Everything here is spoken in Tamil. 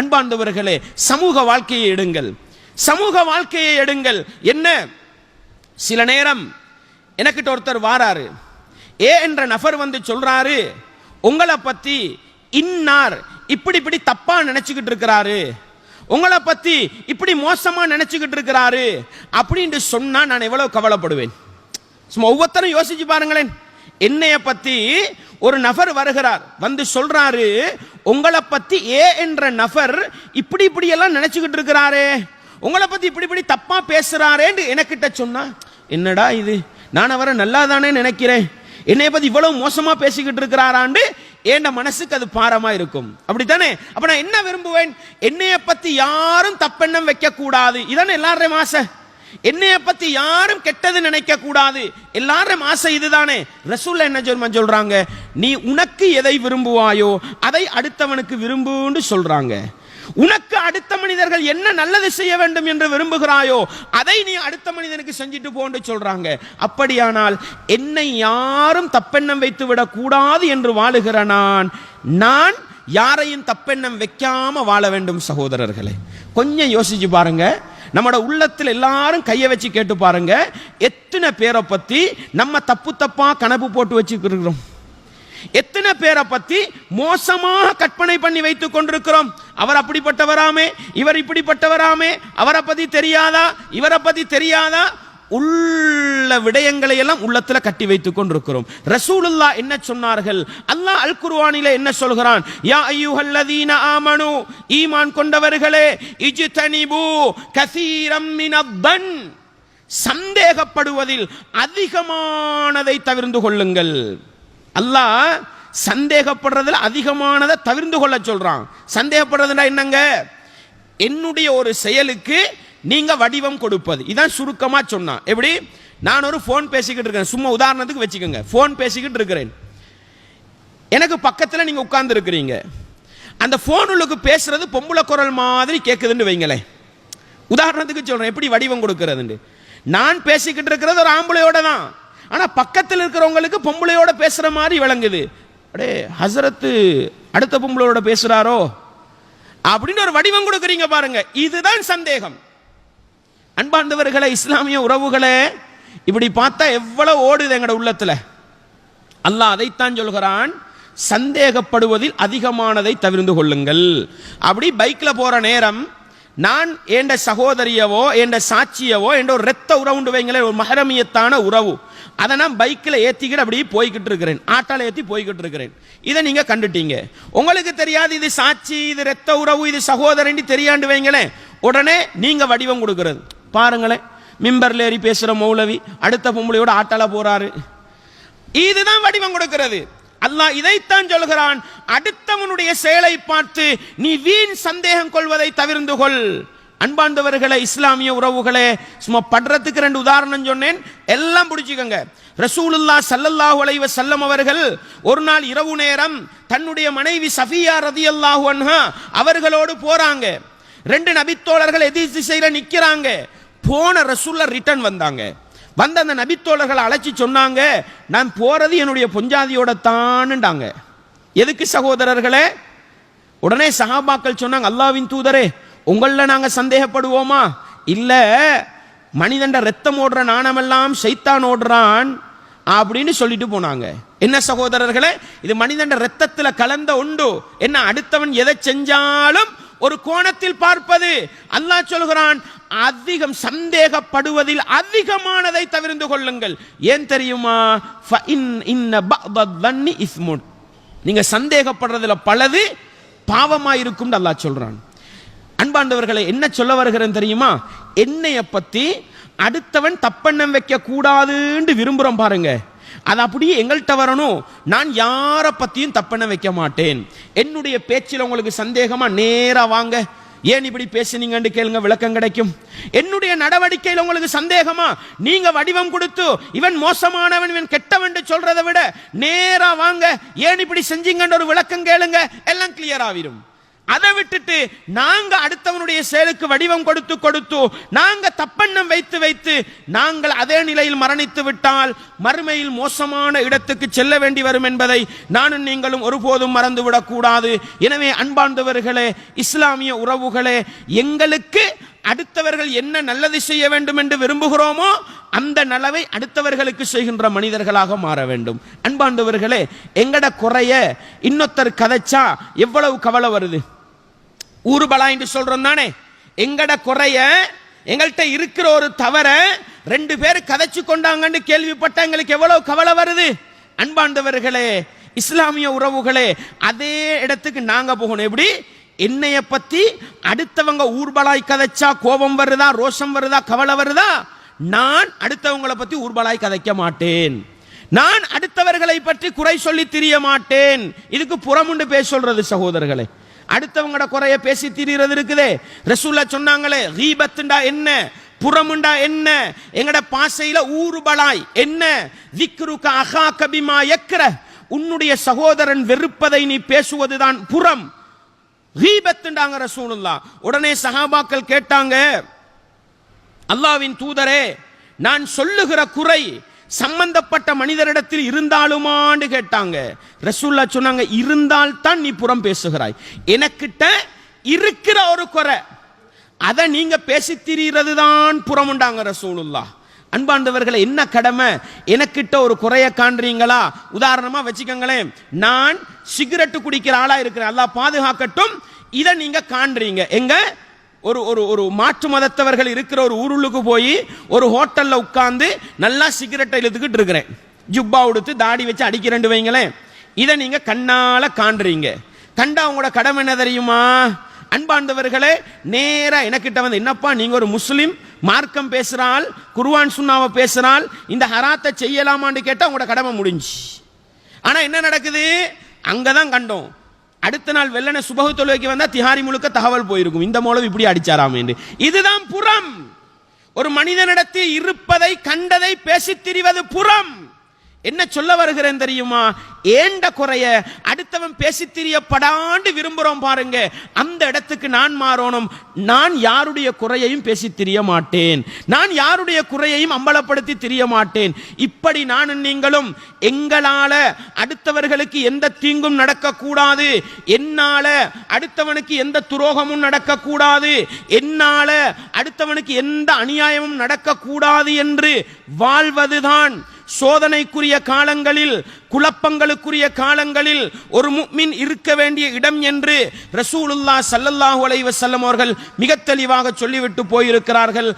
அன்பார்ந்தவர்களே சமூக வாழ்க்கையை எடுங்கள். சமூக வாழ்க்கையை எடுங்கள். என்ன? சில நேரம் எனக்கிட்ட ஒருத்தர் வாராரு. ஏ என்ற நபர் வந்து சொல்றாரு உங்களை பத்தி இன்னார் இப்படி இப்படி தப்பா நினைச்சுக்கிட்டு இருக்கிறாரு. உங்களை பத்தி இப்படி மோசமா நினைச்சுக்கிட்டு இருக்கிறாரு. அப்படின்னு சொன்னா நான் எவ்வளவு கவலைப்படுவேன். சும்மா ஒவ்வொருத்தரும் யோசிச்சு பாருங்களேன். என்னைய பத்தி ஒரு நபர் வருகிறார். வந்து சொல்றாரு உங்களை பத்தி ஏ என்ற நபர் இப்படி இப்படி எல்லாம் நினைச்சுக்கிட்டு இருக்கிறாரே. உங்களை பத்தி இப்படி இப்படி தப்பா பேசுறாரேன்னு எனக்கிட்ட சொன்னா என்னடா இது? நான் அவரை நல்லா தானே நினைக்கிறேன். என்னைய பத்தி இவ்வளவு மோசமா பேசிக்கிட்டு இருக்கிறாராண்டு ஏண்ட மனசுக்கு அது பாரமா இருக்கும். அப்படித்தானே? அப்ப நான் என்ன விரும்புவேன்? என்னைய பத்தி யாரும் தப்பெண்ணம் வைக்க கூடாது இதானே எல்லாருடைய ஆசை. என்னைய பத்தி யாரும் கெட்டது நினைக்க கூடாது. எல்லாரும் ஆசை இதுதானே. ரசூல்ல என்ன சொல்லுமா சொல்றாங்க? நீ உனக்கு எதை விரும்புவாயோ அதை அடுத்தவனுக்கு விரும்புன்னு சொல்றாங்க. உனக்கு அடுத்த மனிதர்கள் என்ன நல்லது செய்ய வேண்டும் என்று விரும்புகிறாயோ அதை நீ அடுத்த மனிதனுக்கு செஞ்சுட்டு போன்னு சொல்றாங்க. அப்படியானால் என்னை யாரும் தப்பெண்ணம் வைத்து விடக்கூடாது என்று வாழுகிற நான் நான் யாரையும் தப்பெண்ணம் வைக்காம வாழ வேண்டும் சகோதரர்களே. கொஞ்சம் யோசிச்சு பாருங்க. நம்மளோட உள்ளத்தில் எல்லாரும் கையை வச்சு கேட்டு பாருங்க. எத்தனை பேரை பற்றி நம்ம தப்பு தப்பாக கனவு போட்டு வச்சுருக்கிறோம் எத்தனை பேரை பத்தி மோசமாக கற்பனை பண்ணி வைத்துக் கொண்டிருக்கிறோம். அவர் அப்படிப்பட்டவராமே இவர் இப்படிப்பட்டவராமே அவரை பத்தி தெரியாதா இவரை பத்தி தெரியாதா உள்ள விடயங்களை எல்லாம் உள்ளத்துல கட்டி வைத்துக் கொண்டிருக்கிறோம். ரசூலுல்லா என்ன சொன்னார்கள்? அல்லாஹ் அல் குர்வானில என்ன சொல்கிறான்? யா ஐயுஹல்லதீன ஆமனு ஈமான் கொண்டவர்களே இஜ்தனிபு கசீரம் மினத்தன் சந்தேகப்படுவதில் அதிகமானதை தவிர்ந்து கொள்ளுங்கள். அல்லாஹ் சந்தேகப்படுறதுல அதிகமானதை தவிர்ந்து கொள்ள சொல்றான். சந்தேகப்படுறதுனா என்னங்க? என்னுடைய ஒரு செயலுக்கு நீங்க வடிவம் கொடுப்பது. இதான் சுருக்கமாக சொன்னான் எப்படி? நான் ஒரு ஃபோன் பேசிக்கிட்டு இருக்கேன். சும்மா உதாரணத்துக்கு வச்சுக்கோங்க. ஃபோன் பேசிக்கிட்டு இருக்கிறேன். எனக்கு பக்கத்தில் நீங்கள் உட்கார்ந்து அந்த அந்த ஃபோனுக்கு பேசுறது பொம்பளை குரல் மாதிரி கேட்குதுன்னு வைங்களேன். உதாரணத்துக்கு சொல்கிறேன் எப்படி வடிவம் கொடுக்கறதுண்டு நான் பேசிக்கிட்டு இருக்கிறது ஒரு ஆம்பளையோட தான். ஆனால் பக்கத்தில் இருக்கிறவங்களுக்கு பொம்பளையோட பேசுகிற மாதிரி விளங்குது. அடே ஹசரத்து அடுத்த பொம்பளையோட பேசுகிறாரோ அப்படின்னு ஒரு வடிவம் கொடுக்குறீங்க பாருங்க. இதுதான் சந்தேகம். அன்பார்ந்தவர்களே இஸ்லாமிய உறவுகளே இப்படி பார்த்தா எவ்வளவு ஓடுது எங்கட உள்ளத்துல. அல்லாஹ் அதைத்தான் சொல்கிறான் சந்தேகப்படுவதில் அதிகமானதை தவிர்ந்து கொள்ளுங்கள். அப்படி பைக்ல போற நேரம் நான் என்ற சகோதரியவோ என்ற சாட்சியவோ என்ற ஒரு ரத்த உறவுண்டு வைங்களேன் ஒரு மகரமியத்தான உறவு அதை நான் பைக்கில் ஏற்றிக்கிட்டு அப்படியே போய்கிட்டு இருக்கிறேன். ஆட்டால் ஏற்றி போய்கிட்டு இருக்கிறேன். இதை நீங்கள் கண்டுட்டீங்க. உங்களுக்கு தெரியாது இது சாட்சி இது ரத்த உறவு இது சகோதரன் தெரியாண்டு வைங்களேன் உடனே நீங்கள் வடிவம் கொடுக்கறது. பாருங்களேன் மிம்பர்ல ஏறி பேசுகிற மௌலவி அடுத்த பொம்பளையோட ஆட்டால போறாரு. இதுதான் வடிவம் கொடுக்கிறது. அல்லாஹ் இதைத்தான் சொல்கிறான். அடுத்தவனுடைய செயலை பார்த்து நீ வீண் சந்தேகம் கொள்வதை தவிர்ந்து கொள். அன்பாந்தவர்களை இஸ்லாமிய உறவுகளே சும்மா படுறதுக்கு ரெண்டு உதாரணம் சொன்னேன். எல்லாம் பிடிச்சிக்கோங்க. ரசூலுல்லா சல்லல்லாஹு அலைவ செல்லம் அவர்கள் ஒரு நாள் இரவு நேரம் தன்னுடைய மனைவி சஃபியா ரதி அல்லாஹு அவர்களோடு போறாங்க. ரெண்டு நபித்தோழர்கள் எதிர் திசையில நிக்கிறாங்க. போன ரசூல்ல ரிட்டர்ன் வந்தாங்க. வந்த அந்த நபித்தோழர்களை அழைச்சி சொன்னாங்க நான் போகிறது என்னுடைய பொஞ்சாதியோட தானுண்டாங்க எதுக்கு சகோதரர்களே? உடனே சகாபாக்கள் சொன்னாங்க அல்லாவின் தூதரே உங்களில் நாங்கள் சந்தேகப்படுவோமா? இல்லை மனிதண்ட ரத்தம் ஓடுற நாணமெல்லாம் சைத்தான் ஓடுறான் அப்படின்னு சொல்லிட்டு போனாங்க. என்ன சகோதரர்களே? இது மனிதண்ட ரத்தத்தில் கலந்த உண்டு. என்ன அடுத்தவன் எதை செஞ்சாலும் ஒரு கோணத்தில் பார்ப்பது. அல்லாஹ் சொல்கிறான் அதிகம் சந்தேகப்படுவதில் அதிகமானதை தவிர்ந்து கொள்ளுங்கள். ஏன் தெரியுமா? நீங்க சந்தேகப்படுறதுல பலது பாவமா இருக்கும் அல்லா சொல்றான். அன்பாண்டவர்களை என்ன சொல்ல வருகிறேன் தெரியுமா? என்னைய பத்தி அடுத்தவன் தப்பெண்ணம் வைக்க கூடாதுன்னு விரும்புகிறோம் பாருங்க. அது அப்படியே எங்கள்கிட்ட வரணும். நான் யாரை பற்றியும் தப்பெண்ணம் வைக்க மாட்டேன். என்னுடைய பேச்சில் உங்களுக்கு சந்தேகமாக நேராக வாங்க. ஏன் இப்படி பேசுனீங்கன்னு கேளுங்க விளக்கம் கிடைக்கும். என்னுடைய நடவடிக்கையில் உங்களுக்கு சந்தேகமா? நீங்க வடிவம் கொடுத்து இவன் மோசமானவன் இவன் கெட்டவன் சொல்றதை விட நேரா வாங்க. ஏன் இப்படி செஞ்சீங்கன்னு ஒரு விளக்கம் கேளுங்க. எல்லாம் கிளியர் ஆகிரும். அதை விட்டுட்டு நாங்க அடுத்தவனுடைய செயலுக்கு வடிவம் கொடுத்து கொடுத்து நாங்க தப்பெண்ணம் வைத்து வைத்து நாங்கள் அதே நிலையில் மரணித்து விட்டால் மறுமையில் மோசமான இடத்துக்கு செல்ல வேண்டி வரும் என்பதை நானும் நீங்களும் ஒருபோதும் மறந்துவிடக் கூடாது எனவே அன்பார்ந்தவர்களே இஸ்லாமிய உறவுகளே எங்களுக்கு அடுத்தவர்கள் என்ன நல்லது செய்ய வேண்டும் என்று விரும்புகிறோமோ அந்த நலவை அடுத்தவர்களுக்கு செய்கின்ற மனிதர்களாக மாற வேண்டும். அன்பாண்டவர்களே எங்கட குறைய இன்னொருத்தர் கதைச்சா எவ்வளவு கவலை வருது? ஊருபலா என்று சொல்றோம் தானே? எங்கட குறைய எங்கள்கிட்ட இருக்கிற ஒரு தவற ரெண்டு பேர் கதைச்சு கொண்டாங்கன்னு கேள்விப்பட்ட எங்களுக்கு எவ்வளவு கவலை வருது? அன்பாண்டவர்களே இஸ்லாமிய உறவுகளே அதே இடத்துக்கு நாங்க போகணும். எப்படி? என்னைய பத்தி அடுத்தவங்க ஊர்பலாய் கதைச்சா கோபம் வருதா ரோஷம் வருதா கவலை வருதா? நான் அடுத்தவங்களை பத்தி ஊர்பலாய் கதைக்க மாட்டேன். நான் அடுத்தவர்களை பற்றி குறை சொல்லி திரிய மாட்டேன். இதுக்கு புறமுண்டு பேச சொல்றது சகோதரர்களே. அடுத்தவங்கட குறைய பேசி திரிகிறது இருக்குதே. ரசூல்லா சொன்னாங்களே ஹீபத்துண்டா என்ன? புறமுண்டா என்ன? எங்கட பாசையில ஊறுபலாய் என்ன? திக்ருக அகா கபிமா எக்கிற உன்னுடைய சகோதரன் வெறுப்பதை நீ பேசுவதுதான் புறம். ஹீபத்துண்டாங்க ரசூலுல்லா உடனே சஹாபாக்கள் கேட்டாங்க அல்லாவின் தூதரே நான் சொல்லுகிற குறை சம்பந்தப்பட்ட மனிதரிடத்தில் இருந்தாலுமான்னு கேட்டாங்க. ரசூல்லா சொன்னாங்க இருந்தால் தான் நீ புறம் பேசுகிறாய். எனக்கிட்ட இருக்கிற ஒரு குறை அதை நீங்க பேசி திரிகிறது தான் புறமுண்டாங்க ரசூலுல்லா அன்பாண்டவர்களை என்ன கடமை? எனக்கிட்ட ஒரு குறைய காண்றீங்களா? உதாரணமா வச்சுக்கோங்களேன் நான் சிகரெட்டு குடிக்கிற ஆளா இருக்கிறேன். அல்லா பாதுகாக்கட்டும் இதை நீங்க காண்றீங்க. எங்க? ஒரு ஒரு ஒரு மாற்று மதத்தவர்கள் இருக்கிற ஒரு ஊருளுக்கு போய் ஒரு ஹோட்டலில் உட்காந்து நல்லா சிகரெட்டை இழுத்துக்கிட்டு இருக்கிறேன். ஜுப்பா உடுத்து தாடி வச்சு அடிக்கிறேன் வைங்களேன். இதை நீங்கள் கண்ணால் காண்றீங்க. கண்டா உங்களோட கடமை என்ன தெரியுமா? அன்பாண்டவர்களே நேராக எனக்கிட்ட வந்து என்னப்பா நீங்கள் ஒரு முஸ்லீம்? மார்க்கம் பேசுகிறாள் குருவான் சுண்ணாவை பேசுகிறாள் இந்த ஹராத்தை செய்யலாமான்னு கேட்டால் உங்களோட கடமை முடிஞ்சு ஆனால் என்ன நடக்குது? அங்கே தான் கண்டோம். அடுத்த நாள் வெள்ளன சுபகு தொழுவைக்கு வந்தால் திஹாரி முழுக்க தகவல் போயிருக்கும். இந்த மூலம் இப்படி அடிச்சாராம் என்று. இதுதான் புறம். ஒரு மனிதனிடத்தில் இருப்பதை கண்டதை பேசித் திரிவது புறம். என்ன சொல்ல வருகிறேன் தெரியுமா? ஏண்ட குறைய? அடுத்தவன் பேசி தெரியப்படாண்டு விரும்புகிறோம் பாருங்க. அந்த இடத்துக்கு நான் மாறணும். நான் யாருடைய குறையையும் பேசி தெரிய மாட்டேன். நான் யாருடைய குறையையும் அம்பலப்படுத்தி தெரிய மாட்டேன். இப்படி நானும் நீங்களும் எங்களால அடுத்தவர்களுக்கு எந்த தீங்கும் நடக்கக்கூடாது. என்னால அடுத்தவனுக்கு எந்த துரோகமும் நடக்கக்கூடாது. என்னால அடுத்தவனுக்கு எந்த அநியாயமும் நடக்கக்கூடாது என்று வாழ்வதுதான் சோதனைக்குரிய காலங்களில் குழப்பங்களுக்குரிய காலங்களில் ஒரு முக்மின் இருக்க வேண்டிய இடம் என்று ரசூலுல்லா சல்லல்லாஹு அலைவசல்லம் அவர்கள் மிக தெளிவாக சொல்லிவிட்டு போயிருக்கிறார்கள்.